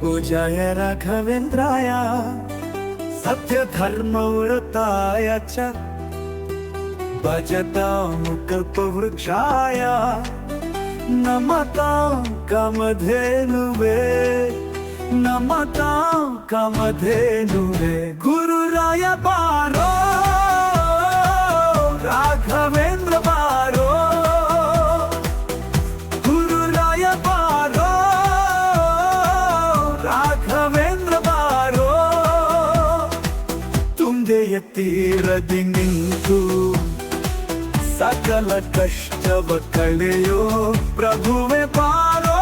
पूजय राघवेन्द्राय सत्य धर्म सत्यधर्मव्रताय च। भजतामुकल्पवृक्षाय नमता कमधेनुवे नमतां कमधेनुवे गुरुराय पारो राघवे ಕೃಪೆಯ ತೀರದಿ ನಿಂತು ಸಕಲ ಕಷ್ಟವ ಕಳೆಯೋ ಪ್ರಭುವೆ ಪಾರೋ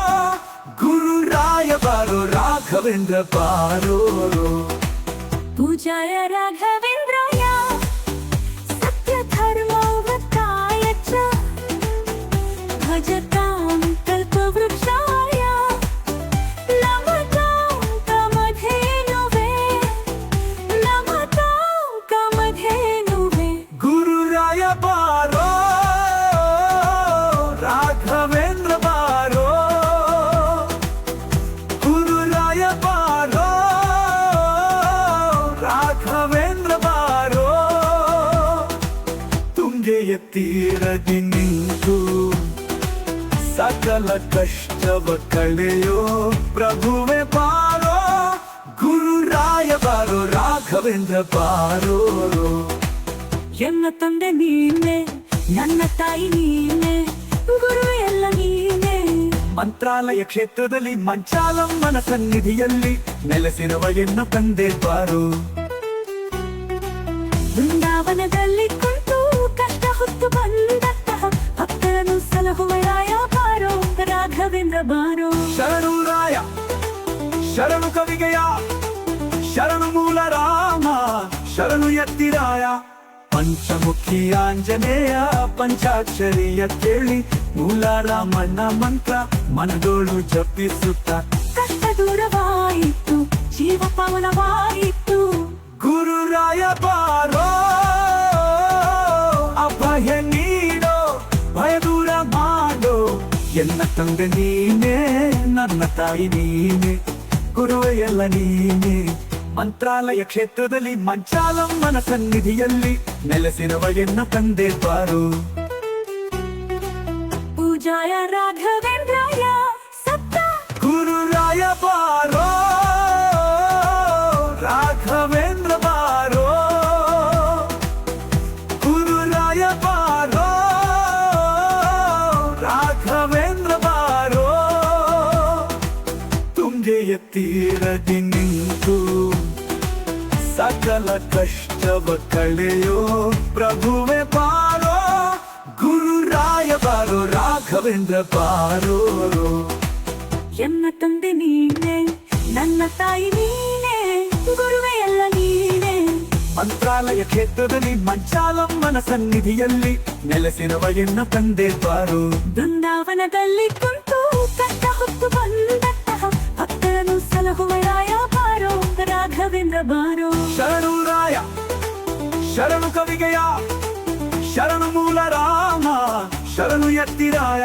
ಗುರುರಾಯ ಬಾರೋ ರಾಘವೇಂದ್ರ ಪಾರೋ ಪೂಜಾಯ ರಾಘವೇಂದ್ರಾಯ ಸತ್ಯ ಧರ್ಮ ಭಜತ ರಾಘವೇಂದ್ರ ಬಾರೋ. ತುಂಗೆಯ ತೀರದಿ ನಿಂತು ಸಕಲ ಕಷ್ಟವ ಕಳೆಯೋ ಪ್ರಭುವೆ ಬಾರೋ. ಗುರುರಾಯ ಬಾರೋ ರಾಘವೇಂದ್ರ ಬಾರೋ. ಎನ್ನ ತಂದೆ ನೀನೆ ನನ್ನ ತಾಯಿ ನೀನೆ ಗುರು ಎಲ್ಲ ನೀನೆ. ಮಂತ್ರಾಲಯ ಕ್ಷೇತ್ರದಲ್ಲಿ ಮಂಚಾಲಮ್ಮನ ಸನ್ನಿಧಿಯಲ್ಲಿ ನೆಲೆಸಿರುವ ಎನ್ನ ತಂದೆ ಬಾರು. ಬೃಂದಾವನದಲ್ಲಿ ಕುಂತು ಕಷ್ಟ ಹೊತ್ತು ಬಂದಂತಹ ಭಕ್ತರನ್ನು ಸಲಹುವ ರಾಯ ಬಾರೋ ರಾಘವೇಂದ್ರ ಬಾರೋ. ಶರಣು ರಾಯ ಶರಣು ಕವಿಗೆಯ ಶರಣು ಮೂಲ ರಾಮ ಶರಣು ಎತ್ತಿರಾಯ ಪಂಚಮುಖಿ ಆಂಜನೇಯ ಪಂಚಾಕ್ಷರಿಯ ಕೇಳಿ ಮೂಲ ರಾಮಣ್ಣ ಮಂತ್ರ ಮನದೋಳು ಜಪಿಸುತ್ತ. ಕಷ್ಟ ದೂರವಾಯಿತು ಜೀವ ಪವನವಾಯಿತು. ಗುರುರಾಯ ಎನ್ನ ತಂದೆ ನೀನೇ, ನನ್ನ ತಾಯಿ ನೀನೆ ಗುರುವೆ ಎಲ್ಲ ನೀನೆ. ಮಂತ್ರಾಲಯ ಕ್ಷೇತ್ರದಲ್ಲಿ ಮಂಚಾಲಮ್ಮನ ಸನ್ನಿಧಿಯಲ್ಲಿ ನೆಲೆಸಿರುವ ಎನ್ನ ತಂದೆ ಬಾರು. ಪೂಜಾಯ ರಾಘವೇಂದ್ರಾಯ. ತೀರದಿ ನಿಂತು ಸಕಲ ಕಷ್ಟವ ಕಳೆಯೋ ಪ್ರಭುವೆ ಪಾರೋ ಗುರುರಾಯ ಬಾರೋ ರಾಘವೇಂದ್ರ ಪಾರೋ. ಎನ್ನ ತಂದೆ ನೀನೆ ನನ್ನ ತಾಯಿ ನೀನೆ ಗುರುವೆ ಎಲ್ಲ ನೀನೆ. ಮಂತ್ರಾಲಯ ಕ್ಷೇತ್ರದಲ್ಲಿ ಮಂಚಾಲಮ್ಮನ ಸನ್ನಿಧಿಯಲ್ಲಿ ನೆಲೆಸಿರುವ ಎನ್ನ ತಂದೆ ಪಾರೋ. ಬೃಂದಾವನದಲ್ಲಿ ಕುಂತು ಕಷ್ಟ ಹೊತ್ತು ಶರಣು ಕವಿಗೆಯ, ಶರಣು ಮೂಲ ರಾಮ, ಶರಣು ಎತ್ತಿರಾಯ.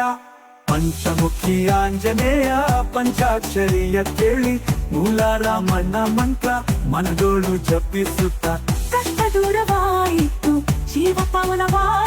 ಪಂಚಮುಖಿ ಆಂಜನೇಯ, ಪಂಚಾಕ್ಷರಿಯ ಕೇಳಿ, ಮೂಲ ರಾಮಣ್ಣ ಮಂತ್ರ ಮನದೋಳು ಜಪಿಸುತ್ತ. ಕಷ್ಟ ದೂರವಾಯಿತು, ಜೀವ ಪವನವಾಯಿತು. ಗುರು